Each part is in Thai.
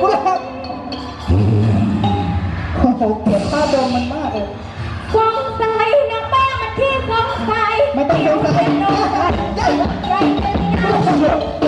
กูนะครับเกลียาเดิมมันมากเลยสงสัยนะป้ามันที่สงสัยม่ต้องสงสัยใหญ่ใหญ่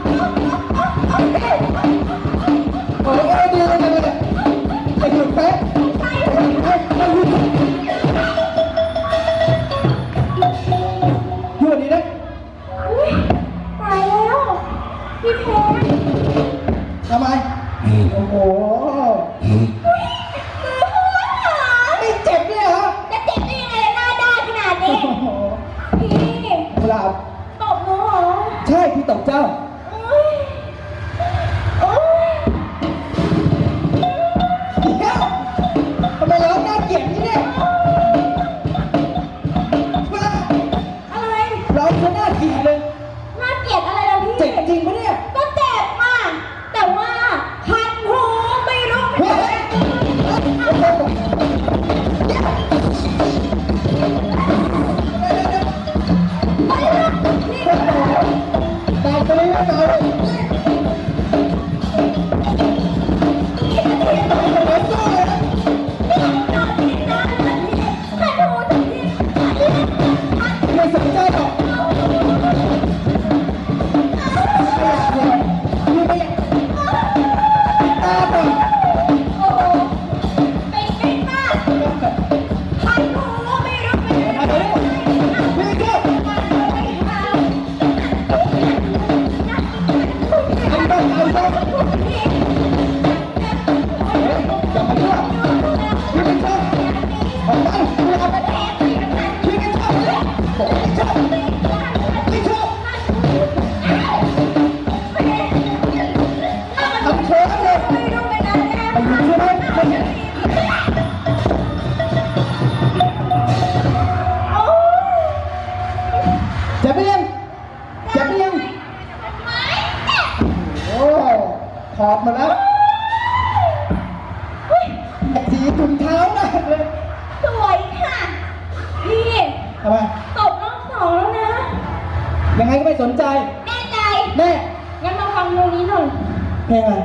โอ้โหไม่เจ็บเนี่ฮะจะเจ็บได้ยัไงน้าด้ขนาดนี้ พี่กุลาตบนูเหรอใช่พี่ตบเจ้า อุ๊ยอุ๊ยเดี๋ยวทำไมร้อน่าเกลียดนี่เนี่ยกุอะไร ร้องซะน่กลีเลย Thank you. อบมาแล้วสีจุงเท้ามากเลยสวยค่ะ พี่ทำไมตบรอบสองแล้วนะ ยังไงก็ไม่สนใจ แน่ใจ แน่งั้นมาฟังตรงนี้หน่อยเพลงอะไร